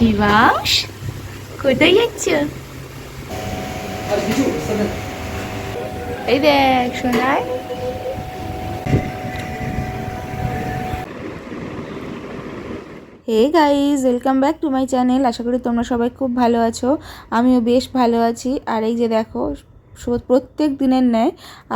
শিবাংশ, কোথায় যাচ্ছ? এই দেখ সোনায় hey guys welcome back to my channel. আশা করি তোমরা সবাই খুব ভালো আছো। আমিও বেশ ভালো আছি। আর এই যে দেখো প্রত্যেক দিনের ন্যায়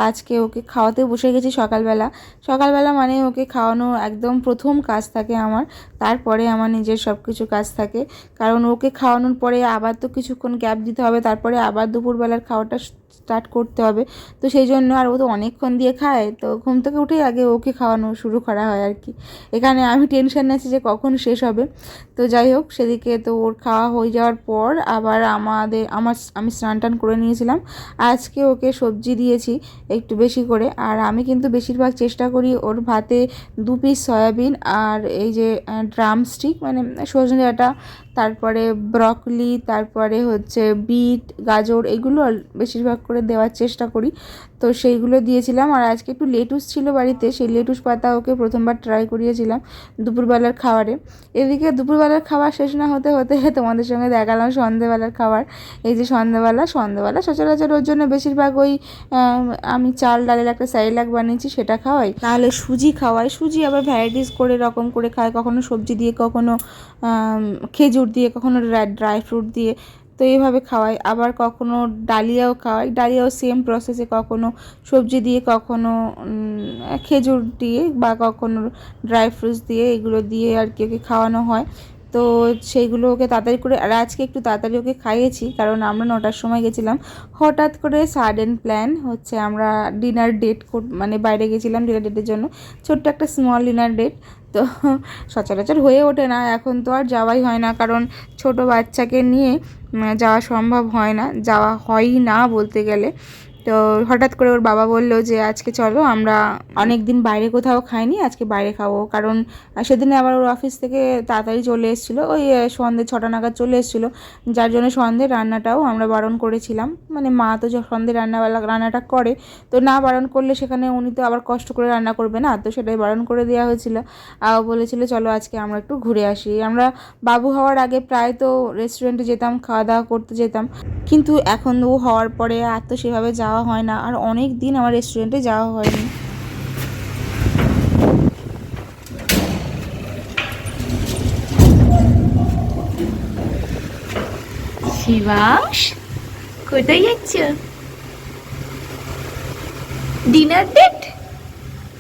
আজকে ওকে খাওয়াতে বসে গেছি সকালবেলা। সকালবেলা মানে ওকে খাওয়ানো একদম প্রথম কাজ থাকে আমার। তারপরে আমার নিজের সব কিছু কাজ থাকে। কারণ ওকে খাওয়ানোর পরে আবার তো কিছুক্ষণ গ্যাপ দিতে হবে, তারপরে আবার দুপুরবেলার খাওয়াটা স্টার্ট করতে হবে। তো সেই জন্য আর ও তো অনেকক্ষণ দিয়ে খায়, তো ঘুম থেকে উঠেই আগে ওকে খাওয়ানো শুরু করা হয় আর কি। এখানে আমি টেনশন আছি যে কখন শেষ হবে। তো যাই হোক, সেদিকে তো ওর খাওয়া হয়ে যাওয়ার পর আবার আমাদের, আমার আমি স্নান টান করে নিয়েছিলাম। আজকে ওকে সবজি দিয়েছি একটু বেশি করে। আর আমি কিন্তু বেশিরভাগ চেষ্টা করি ওর ভাতে দু পিস সয়াবিন আর এই যে ড্রাম স্টিক মানে সজনে ডাঁটা তারপরে ব্রকলি তারপরে হচ্ছে বিট গাজর এগুলো বেশিরভাগ করে দেওয়ার চেষ্টা করি। তো সেইগুলো দিয়েছিলাম। আর আজকে একটু লেটুস ছিল বাড়িতে, সেই লেটুস পাতা ওকে প্রথমবার ট্রাই করিয়েছিলাম দুপুরবেলার খাবারে। এদিকে দুপুরবেলার খাবার শেষ না হতে হতে তোমাদের সঙ্গে দেখালাম সন্ধেবেলার খাবার। এই যে সন্ধেবেলা সন্ধেবেলা সচরাচর ওর জন্য বেশিরভাগ ওই আমি চাল, ডালের একটা স্যারিলাক বানিয়েছি, সেটা খাওয়াই। তাহলে সুজি খাওয়াই। সুজি আবার ভ্যারাইটিস করে, রকম করে খায় কখনো সবজি দিয়ে, কখনো খেজুর দিয়ে, কখনো ড্রাই ফ্রুট দিয়ে। তো এইভাবে খাওয়াই। আবার কখনো ডালিয়াও খাওয়াই। ডালিয়াও সেম প্রসেসে কখনো সবজি দিয়ে, কখনো খেজুর দিয়ে বা কখনো ড্রাই ফ্রুটস দিয়ে এগুলো দিয়ে আর কি ওকে খাওয়ানো হয়। তো সেইগুলো ওকে তাড়াতাড়ি করে, আর আজকে একটু তাড়াতাড়ি ওকে খাইয়েছি কারণ আমরা নটার সময় গেছিলাম। হঠাৎ করে সাডেন প্ল্যান হচ্ছে আমরা ডিনার ডেট মানে বাইরে গেছিলাম ডিনার ডেটের জন্য। ছোট্ট একটা স্মল ডিনার ডেট তো সচরাচর হয়ে ওঠে না। এখন তো আর যাওয়াই হয় না, কারণ ছোট বাচ্চাকে নিয়ে যাওয়া সম্ভব হয় না। যাওয়া হয়ই না বলতে গেলে। তো হঠাৎ করে ওর বাবা বলল যে, আজকে চলো, আমরা অনেক দিন বাইরে কোথাও খাইনি, আজকে বাইরে খাব। কারণ সেদিনে আবার ওর অফিস থেকে তাড়াতাড়ি চলে এসেছিল, ওই সন্ধে ছটা নাগাদ চলে এসেছিল। যার জন্য সন্ধ্যে রান্নাটাও আমরা বারণ করেছিলাম। মানে মা তো যে সন্ধ্যে রান্নাবেলা রান্নাটা করে। তো না বারণ করলে সেখানে উনি তো আবার কষ্ট করে রান্না করবে না, তো সেটাই বারণ করে দেওয়া হয়েছিল। আর বলেছিল, চলো, আজকে আমরা একটু ঘুরে আসি। আমরা বাবু হওয়ার আগে প্রায় তো রেস্টুরেন্টে যেতাম, খাওয়া দাওয়া করতে যেতাম। কিন্তু এখন ও হওয়ার পরে আর তো সেভাবে যাওয়া হয় না। আর অনেক দিন আমার রেস্টুরেন্টে যাওয়া হয়নি। শিবাংশ কোথায় যাচ্ছ? ডিনার ডেট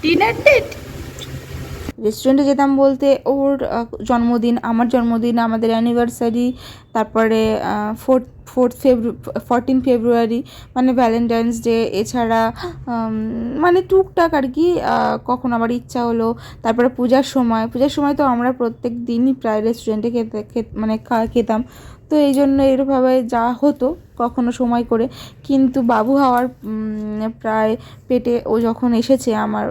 ডিনার ডেট রেস্টুরেন্টে যেতাম বলতে ওর জন্মদিন, আমার জন্মদিন, আমাদের অ্যানিভার্সারি তারপরে ফোর্থ ফোর্থ ফেব্রু ফোরটিন ফেব্রুয়ারি মানে ভ্যালেন্টাইন্স ডে এছাড়া মানে টুকটাক আর কি কখন আবার ইচ্ছা হলো, তারপরে পূজার সময় পূজার সময় তো আমরা প্রত্যেক দিনই প্রায় রেস্টুরেন্টে খেতে মানে খেতাম। তো এই জন্য এরভাবে যাওয়া হতো কখনো সময় করে। কিন্তু বাবু হওয়ার প্রায় পেটে ও যখন এসেছে আমার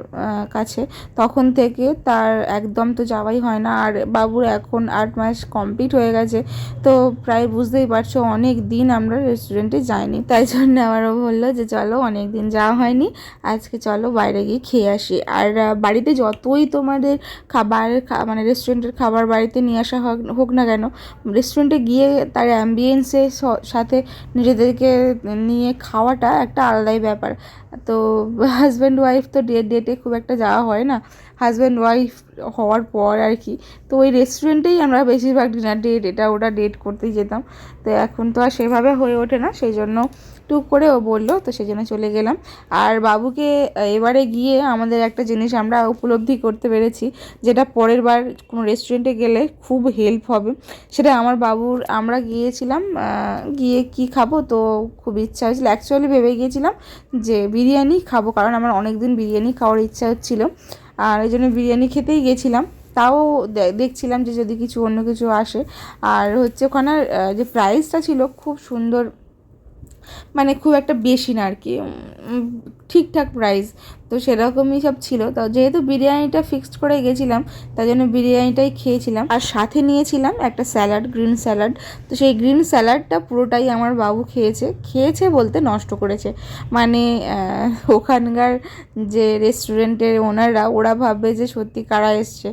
কাছে, তখন থেকে তার একদম তো যাওয়াই হয় না। আর বাবুর এখন আট মাস কমপ্লিট হয়ে গেছে। তো প্রায় বুঝতেই পারছ, অনেক দিন আমরা রেস্টুরেন্টে যাইনি। তাই জন্য আমারও বলল যে, চলো, অনেক দিন যাওয়া হয়নি। আজকে চলো বাইরে গিয়ে খেয়ে আসি। আর বাড়িতে যতই তোমাদের খাবার মানে রেস্টুরেন্টের খাবার বাড়িতে নিয়ে আসা হোক না কেন রেস্টুরেন্টে গিয়ে তার অ্যাম্বিয়েন্সের সাথে নিজেদেরকে নিয়ে খাওয়াটা একটা আলাদাই ব্যাপার। তো হাজব্যান্ড ওয়াইফ তো ডেট ডেটে খুব একটা যাওয়া হয় না। হাজব্যান্ড ওয়াইফ হওয়ার পর আর কি। তো ওই রেস্টুরেন্টেই আমরা বেশিরভাগ ডিনার ডেট এটা ওটা ডেট করতেই যেতাম। তো এখন তো আর সেভাবে হয়ে ওঠে না, সেই জন্য টুক করে ও বলল, তো সেই জন্য চলে গেলাম। আর বাবুকে এবারে গিয়ে আমাদের একটা জিনিস আমরা উপলব্ধি করতে পেরেছি, যেটা পরের বার কোনো রেস্টুরেন্টে গেলে খুব হেল্প হবে। সেটা আমার বাবুর, আমরা গিয়েছিলাম গিয়ে কি খাব তো খুব ইচ্ছা হয়েছিল। অ্যাকচুয়ালি ভেবে গিয়েছিলাম যে বিরিয়ানি খাব, কারণ আমার অনেক দিন বিরিয়ানি খাওয়ার ইচ্ছা হচ্ছিল। আর এই জন্য বিরিয়ানি খেতেই গেছিলাম। তাও দেখছিলাম যে যদি কিছু অন্য কিছু আসে। আর হচ্ছে ওখানে যে প্রাইসটা ছিল খুব সুন্দর মানে খুব একটা বেশি না আর কি। ঠিকঠাক প্রাইস তো সেরকমই সব ছিল। তো যেহেতু বিরিয়ানিটা ফিক্সড করে গেছিলাম তাই জন্য বিরিয়ানিটাই খেয়েছিলাম। আর সাথে নিয়েছিলাম একটা স্যালাড গ্রিন স্যালাড তো সেই গ্রিন স্যালাডটা পুরোটাই আমার বাবু খেয়েছে। খেয়েছে বলতে নষ্ট করেছে। মানে ওখানকার যে রেস্টুরেন্টের ওনাররা ওরা ভাববে যে সত্যি কারা এসছে।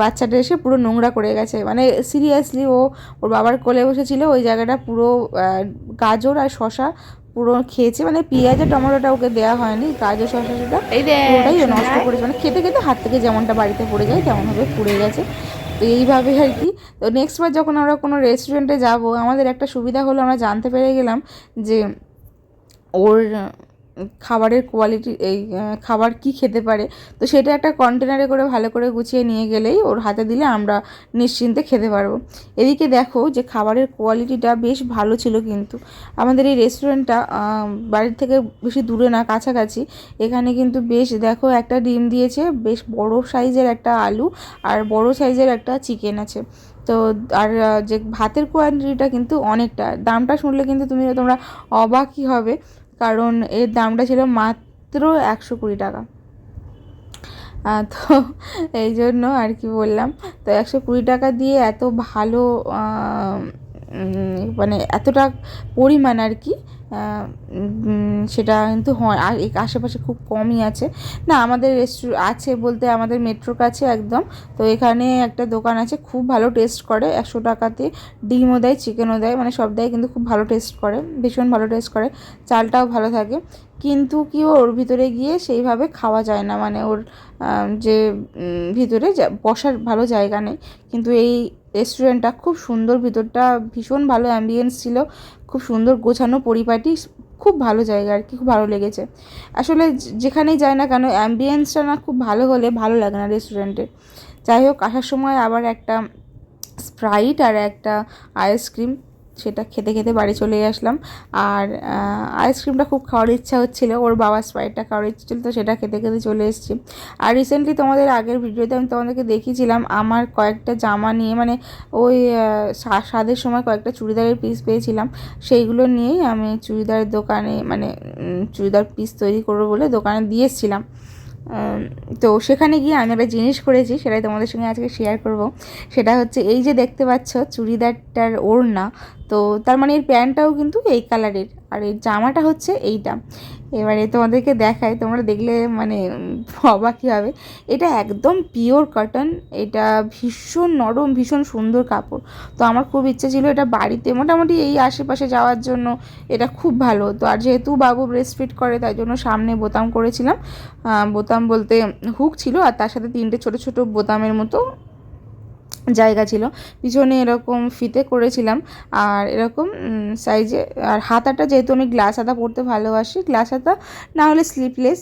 বাচ্চাটা এসে পুরো নোংরা করে গেছে। মানে সিরিয়াসলি ও, ওর বাবার কোলে বসেছিল, ওই জায়গাটা পুরো গাজর আর শশা পুরো খেয়েছে মানে পেঁয়াজ আর টমেটোটা ওকে দেওয়া হয়নি গাজর শশা সেটা পুরোটাই নষ্ট করেছে মানে খেতে খেতে হাত থেকে যেমনটা বাড়িতে পড়ে যায় তেমনভাবে পুড়ে গেছে। তো এইভাবে আর কি। তো নেক্সট বার যখন আমরা কোনো রেস্টুরেন্টে যাব আমাদের একটা সুবিধা হলো আমরা জানতে পেরে গেলাম যে ওর খাবারের কোয়ালিটি এই খাবার কি খেতে পারে? তো সেটা একটা কন্টেনারে করে ভালো করে গুছিয়ে নিয়ে গেলেই ওর হাতে দিলে আমরা নিশ্চিন্তে খেতে পারব। এদিকে দেখো যে খাবারের কোয়ালিটিটা বেশ ভালো ছিল কিন্তু। আমাদের এই রেস্টুরেন্টটা বাড়ির থেকে বেশি দূরে না, কাছাকাছি। এখানে কিন্তু বেশ, দেখো একটা ডিম দিয়েছে, বেশ বড় সাইজের একটা আলু আর বড় সাইজের একটা চিকেন আছে। তো আর যে ভাতের কোয়ান্টিটিটা কিন্তু অনেকটা। দামটা শুনলে কিন্তু তুমি, তোমরা অবাকই হবে। কারণ এর দামটা ছিল মাত্র একশো কুড়ি টাকা। তো এই জন্য আর কি বললাম, তো একশো কুড়ি টাকা দিয়ে এত ভালো মানে এতটা পরিমাণ আর কি সেটা কিন্তু হয়। আর আশেপাশে খুব কমই আছে। না, আমাদের রেস্টু আছে বলতে আমাদের মেট্রোর কাছে একদম। তো এখানে একটা দোকান আছে, খুব ভালো টেস্ট করে। একশো টাকাতে ডিমও দেয় চিকেনও দেয়। মানে সব দেয়, কিন্তু খুব ভালো টেস্ট করে। ভীষণ ভালো টেস্ট করে। চালটাও ভালো থাকে। কিন্তু কি ওর ভিতরে গিয়ে সেইভাবে খাওয়া যায় না। মানে ওর যে ভিতরে বসার ভালো জায়গা নেই। কিন্তু এই রেস্টুরেন্টটা খুব সুন্দর, ভিতরটা ভীষণ ভালো অ্যাম্বিয়েন্স ছিল, খুব সুন্দর গোছানো পরিপাটি, খুব ভালো জায়গা আর কি, খুব ভালো লেগেছে। আসলে যেখানেই যায় না কেন অ্যাম্বিয়েন্সটা না খুব ভালো হলে ভালো লাগে না রেস্টুরেন্টে যাই হোক, আসার সময় আবার একটা স্প্রাইট আর একটা আইসক্রিম সেটা খেতে খেতে বাড়ি চলে আসলাম। আর আইসক্রিমটা খুব খাওয়ার ইচ্ছা হচ্ছিল ওর বাবার স্প্রাইটটা খাওয়ার ইচ্ছা ছিল তো সেটা খেতে খেতে চলে এসেছি। আর রিসেন্টলি তোমাদের আগের ভিডিওতে আমি তোমাদেরকে দেখিয়েছিলাম আমার কয়েকটা জামা নিয়ে মানে ওই স্বাদের সময় কয়েকটা চুড়িদারের পিস পেয়েছিলাম। সেইগুলো নিয়েই আমি চুড়িদারের দোকানে মানে চুড়িদার পিস তৈরি করব বলে দোকানে দিয়ে এসেছিলাম। উম, তো সেখানে গিয়ে আমি একটা জিনিস করেছি, সেটাই তোমাদের সঙ্গে আজকে শেয়ার করব। সেটা হচ্ছে এই যে দেখতে পাচ্ছ চুড়িদারটার ওড়না, তো তার মানে এর প্যান্টটাও কিন্তু এই কালারের আর এর জামাটা হচ্ছে এইটা। এবারে তোমাদেরকে দেখাই, তোমরা দেখলে মানে অবাকই হবে। এটা একদম পিওর কটন এটা ভীষণ নরম, ভীষণ সুন্দর কাপড়। তো আমার খুব ইচ্ছে ছিল এটা বাড়িতে, মোটামুটি এই আশেপাশে যাওয়ার জন্য এটা খুব ভালো তো আর যেহেতু বাবু ব্রেস্ট ফিট করে, তাই জন্য সামনে বোতাম করেছিলাম। বোতাম বলতে হুক ছিল, আর তার সাথে তিনটে ছোট ছোট বোতামের মতো জায়গা ছিল। পিছনে এরকম ফিতে করেছিলাম। আর এরকম সাইজে আর হাতাটা যেহেতু আমি গ্লাস হাতা পরতে ভালোবাসি গ্লাস হাতা না হলে স্লিপলেস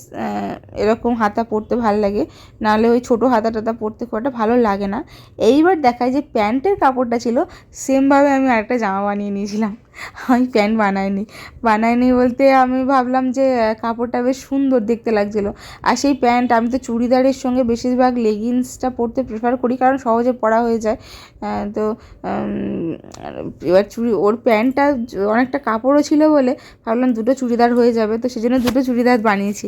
এরকম হাতা পরতে ভালো লাগে। নাহলে ওই ছোটো হাতা টাতা পরতে খুব একটা ভালো লাগে না। এইবার দেখায় যে প্যান্টের কাপড়টা ছিল সেমভাবে আমি আরেকটা জামা বানিয়ে নিয়েছিলাম। আমি প্যান্ট বানাইনি। বানাইনি বলতে আমি ভাবলাম যে কাপড়টা বেশ সুন্দর দেখতে লাগছিল। আর সেই প্যান্ট আমি তো চুড়িদারের সঙ্গে বেশিরভাগ লেগিংসটা পরতে প্রেফার করি, কারণ সহজে পরা হয়ে যায়। তো এবার চুড়ি, ওর প্যান্টটা অনেকটা কাপড়ও ছিল বলে ভাবলাম দুটো চুড়িদার হয়ে যাবে, তো সেজন্য দুটো চুড়িদার বানিয়েছি।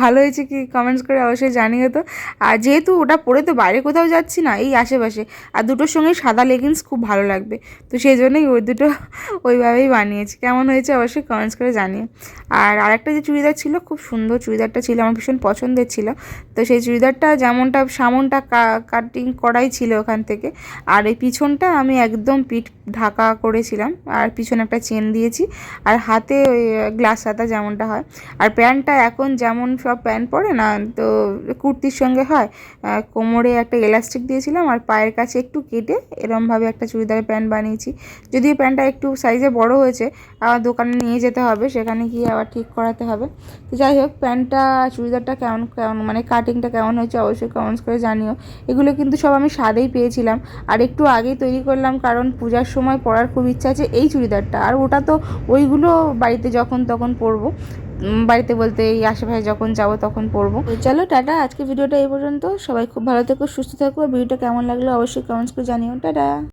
ভালো হয়েছে কি কমেন্টস করে অবশ্যই জানিও তো। আর যেহেতু ওটা পরে তো বাইরে কোথাও যাচ্ছি না, এই আশেপাশে, আর দুটোর সঙ্গে সাদা লেগিংস খুব ভালো লাগবে। তো সেই জন্যই ওই দুটো ওইভাবেই বানিয়েছি। কেমন হয়েছে অবশ্যই কমেন্টস করে জানিয়ে আর আরেকটা যে চুড়িদার ছিল, খুব সুন্দর চুড়িদারটা ছিল, আমার ভীষণ পছন্দের ছিল। তো সেই চুড়িদারটা যেমনটা, সামনটা কাটিং করাই ছিল ওখান থেকে। আর এই পিছনটা আমি একদম পিঠ ঢাকা করেছিলাম, আর পিছনে একটা চেন দিয়েছি। আর হাতে ওই গ্লাস হাতা যেমনটা হয়। আর প্যান্টটা এখন যেমন সব প্যান্ট পরে না, তো কুর্তির সঙ্গে হয় কোমরে একটা এলাস্টিক দিয়েছিলাম, আর পায়ের কাছে একটু কেটে এরমভাবে একটা চুড়িদারের প্যান্ট বানিয়েছি। যদিও প্যান্টটা একটু সাইজে বড় হয়েছে, আবার দোকানে নিয়ে যেতে হবে, সেখানে গিয়ে আবার ঠিক করাতে হবে। তো যাই হোক, প্যান্টটা, চুড়িদারটা কেমন কেমন মানে কাটিংটা কেমন হয়েছে অবশ্যই কমেন্টস করে জানিও। এগুলো কিন্তু সব আমি স্বাদেই পেয়েছিলাম। আর একটু আগেই তৈরি করলাম, কারণ পূজার সময় পরার খুব ইচ্ছা আছে এই চুড়িদারটা। আর ওটা তো ওইগুলো বাড়িতে যখন তখন পরবো বাড়িতে বলতে এই আশেপাশে যখন যাব তখন পরবো। চলো, টাটা। আজকে ভিডিওটা এই পর্যন্ত। সবাই খুব ভালো থেকো, সুস্থ থাকো। ভিডিওটা কেমন লাগল অবশ্যই কমেন্টস করে জানিও। টাটা।